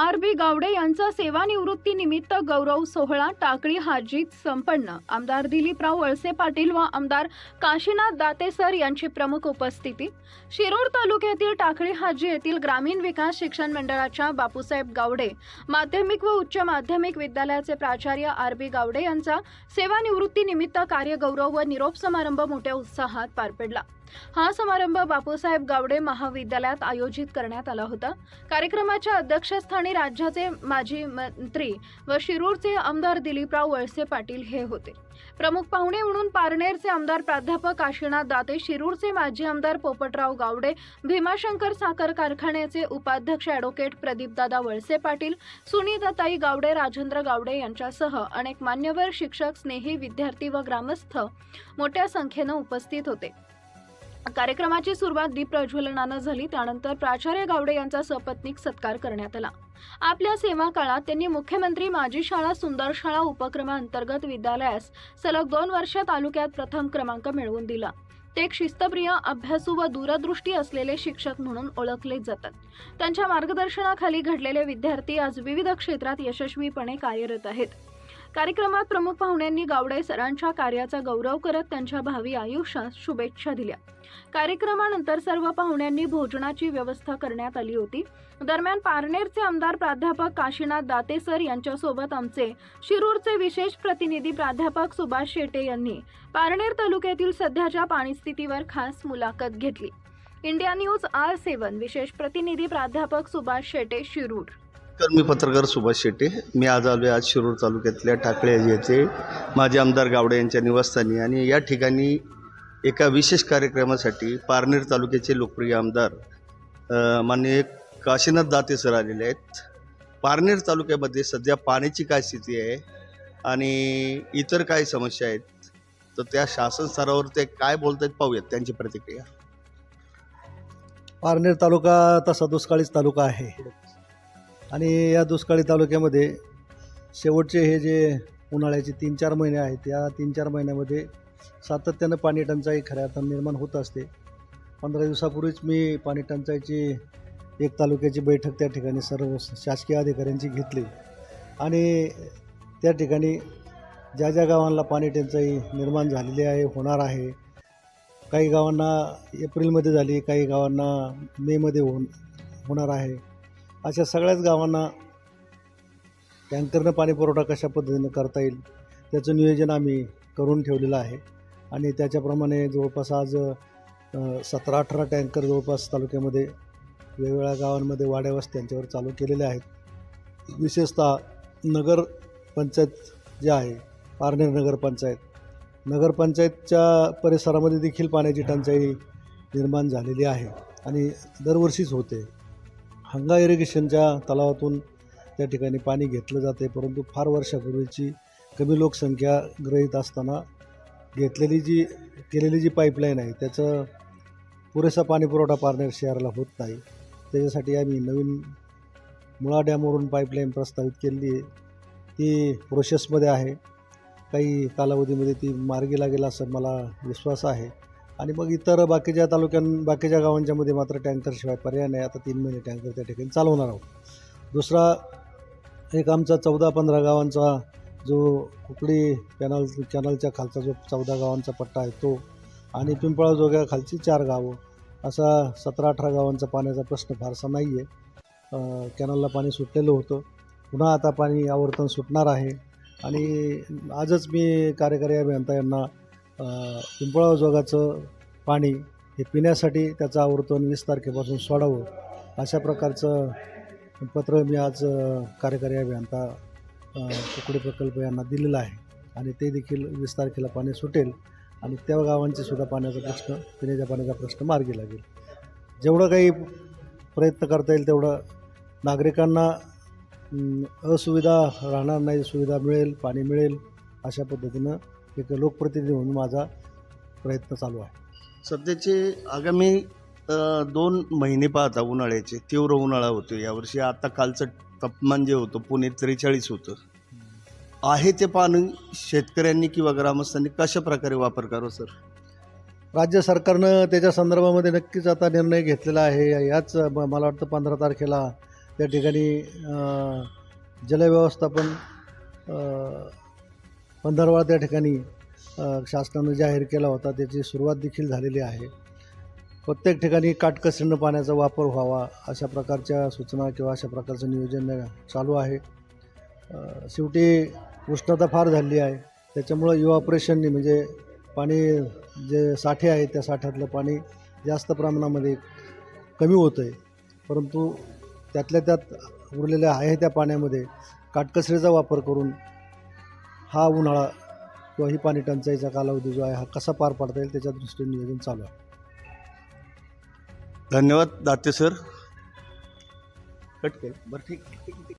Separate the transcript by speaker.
Speaker 1: R B Gawade यांचा सेवानिवृत्तीनिमित्त गौरव सोहळा टाकळी हाजीत संपन्न. आमदार दिलीपराव वळसे पाटील व आमदार काशीनाथ दातेसर यांची प्रमुख उपस्थिती. शिरूर तालुक्यातील टाकळी हाजी येथील ग्रामीण विकास शिक्षण मंडळाच्या बापूसाहेब गावडे माध्यमिक व उच्च माध्यमिक विद्यालयाचे प्राचार्य आर बी गावडे यांचा सेवानिवृत्तीनिमित्त कार्यगौरव व निरोप समारंभ मोठ्या उत्साहात पार पडला. हा समारंभ बापूसाहेब गावडे महाविद्यालयात आयोजित करण्यात आला होता. कार्यक्रमाच्या अध्यक्षस्थानी राज्याचे माजी मंत्री व शिरूरचे आमदार दिलीपराव वळसे पाटील हे होते. प्रमुख पाहुणे म्हणून पारनेरचे आमदार प्राध्यापक काशीनाथ दाते शिरूरचे माजी आमदार पोपटराव गावडे भीमाशंकर साखर कारखान्याचे उपाध्यक्ष ॲडव्होकेट प्रदीपदादा वळसे पाटील सुनीताताई गावडे राजेंद्र गावडे यांच्यासह अनेक मान्यवर शिक्षक स्नेही विद्यार्थी व ग्रामस्थ मोठ्या संख्येनं उपस्थित होते. कार्यक्रमाची सुरुवात दीप प्रज्वलनानं झाली त्यानंतर प्राचार्य गावडे यांचा सपत्नीक सत्कार करण्यात आला. आपल्या सेवा काळात त्यांनी मुख्यमंत्री माजी शाळा सुंदर शाळा उपक्रमाअंतर्गत विद्यालयास सलग दोन वर्ष तालुक्यात प्रथम क्रमांक मिळवून दिला. ते एक शिस्तप्रिय अभ्यासू व दूरदृष्टी असलेले शिक्षक म्हणून ओळखले जातात. त्यांच्या मार्गदर्शनाखाली घडलेले विद्यार्थी आज विविध क्षेत्रात यशस्वीपणे कार्यरत आहेत. कार्यक्रमात प्रमुख पाहुण्यांनी गावडे सरांच्या कार्याचा गौरव करत त्यांच्या भावी आयुष्यात शुभेच्छा दिल्या. कार्यक्रमानंतर सर्व पाहुण्यांनी भोजनाची व्यवस्था करण्यात आली होती. दरम्यान पारनेरचे आमदार प्राध्यापक काशीनाथ दातेसर यांच्यासोबत आमचे शिरूरचे विशेष प्रतिनिधी प्राध्यापक सुभाष शेटे यांनी पारनेर तालुक्यातील सध्याच्या पाणीस्थितीवर खास मुलाखत घेतली. इंडिया न्यूज आर सेवन विशेष प्रतिनिधी प्राध्यापक सुभाष शेटे शिरूर.
Speaker 2: तर मी पत्रकार सुभाष शेटे मी आज आलो आहे आज शिरूर तालुक्यातल्या टाकळे येथे. माझे आमदार गावडे यांच्या निवासस्थानी आणि या ठिकाणी एका विशेष कार्यक्रमासाठी पारनेर तालुक्याचे लोकप्रिय आमदार माननीय काशीनाथ दाते सर आलेले आहेत. पारनेर तालुक्यामध्ये सध्या पाण्याची काय स्थिती आहे आणि इतर काय समस्या आहेत? तर त्या शासन स्तरावर ते काय बोलत आहेत पाहूयात त्यांची प्रतिक्रिया.
Speaker 3: पारनेर तालुका तसा दुष्काळीच तालुका आहे. आणि या दुष्काळी तालुक्यामध्ये शेवटचे हे जे उन्हाळ्याचे तीन चार महिने आहेत या तीन चार महिन्यामध्ये सातत्यानं पाणी टंचाई खऱ्या अर्थानं निर्माण होत असते. पंधरा दिवसापूर्वीच मी पाणी टंचाईची एक तालुक्याची बैठक त्या ठिकाणी सर्व शासकीय अधिकाऱ्यांची घेतली. आणि त्या ठिकाणी ज्या ज्या गावांना पाणी टंचाई निर्माण झालेली आहे होणार आहे काही गावांना एप्रिलमध्ये झाली काही गावांना मेमध्ये होऊन होणार आहे अशा सगळ्याच गावांना टँकरनं पाणी पुरवठा कशा पद्धतीनं करता येईल त्याचं नियोजन आम्ही करून ठेवलेलं आहे. आणि त्याच्याप्रमाणे जवळपास आज सतरा अठरा टँकर जवळपास तालुक्यामध्ये वेगवेगळ्या गावांमध्ये वाड्यावस्त्यांच्यावर चालू केलेले आहेत. विशेषतः नगर पंचायत जे आहे पारनेर नगरपंचायत नगरपंचायतच्या परिसरामध्ये देखील पाण्याची टंचाई निर्माण झालेली आहे आणि दरवर्षीच होते. हंगा इरिगेशनच्या तलावातून त्या ठिकाणी पाणी घेतलं जाते परंतु फार वर्षापूर्वीची कमी लोकसंख्या ग्रहित असताना घेतलेली जी केलेली जी पाईपलाईन आहे त्याचं पुरेसा पाणी पुरवठा पारनेर शहराला होत नाही. त्याच्यासाठी आम्ही नवीन मुळा डॅमवरून पाईपलाईन प्रस्तावित केलेली आहे. ती प्रोसेसमध्ये आहे. काही कालावधीमध्ये ती मार्गी लागेल असं मला विश्वास आहे. आणि मग इतर बाकीच्या तालुक्यां बाकीच्या गावांच्यामध्ये मात्र टँकरशिवाय पर्याय नाही. आता तीन महिने टँकर त्या ठिकाणी चालवणार आहोत. दुसरा एक आमचा चौदा पंधरा गावांचा जो कुकडी कॅनल कॅनलच्या खालचा जो चौदा गावांचा पट्टा आहे तो आणि पिंपळाजोग्या खालची चार गावं असा सतरा अठरा गावांचा पाण्याचा प्रश्न फारसा नाही आहे कॅनलला पाणी सुटलेलं होतं. पुन्हा आता पाणी आवर्तन सुटणार आहे. आणि आजच मी कार्यकारी अभियंता यांना पिंपळा जोगाचं पाणी हे पिण्यासाठी त्याचं आवर्तन वीस तारखेपासून सोडावं अशा प्रकारचं पत्र मी आज कार्यकारी अभियंता तुकडी कुकडे प्रकल्प यांना दिलेलं आहे. आणि ते देखील वीस तारखेला पाणी सुटेल आणि त्या गावांचे सुद्धा पाण्याचा प्रश्न पिण्याच्या पाण्याचा प्रश्न मार्गी लागेल. जेवढं काही प्रयत्न करता येईल तेवढं नागरिकांना असुविधा राहणार नाही सुविधा मिळेल पाणी मिळेल अशा पद्धतीनं एक लोकप्रतिनिधी म्हणून माझा प्रयत्न चालू आहे.
Speaker 2: सध्याचे आगामी दोन महिने पाहता उन्हाळ्याचे. तीव्र उन्हाळा होतो यावर्षी आता कालचं तापमान जे होतं पुणे त्रेचाळीस होतं. आहे ते पाणी शेतकऱ्यांनी किंवा ग्रामस्थांनी कशा प्रकारे वापर करावा सर?
Speaker 3: राज्य सरकारनं त्याच्या संदर्भामध्ये नक्कीच आता निर्णय घेतलेला आहे. याच मला वाटतं पंधरा तारखेला त्या ठिकाणी जलव्यवस्थापन अ, त्या ठिकाणी शासनानं जाहीर केला होता. त्याची सुरुवात देखील झालेली आहे. प्रत्येक ठिकाणी काटकसरीनं पाण्याचा वापर व्हावा अशा प्रकारच्या सूचना किंवा अशा प्रकारचं नियोजन चालू आहे. शेवटी उष्णता फार झालेली आहे. त्याच्यामुळं इव्हॉपरेशननी म्हणजे पाणी जे साठे आहे त्या साठ्यातलं पाणी जास्त प्रमाणामध्ये कमी होतं आहे परंतु त्यातल्या त्यात उरलेल्या आहे त्या पाण्यामध्ये काटकसरीचा वापर करून हा उन्हाळा किंवा ही पाणी टंचाईचा कालावधी जो आहे हा कसा पार पाडता येईल त्याच्या दृष्टीने नियोजन चालू आहे.
Speaker 2: धन्यवाद दाते सर. कट केलं. बरं ठीक ठीक ठीक.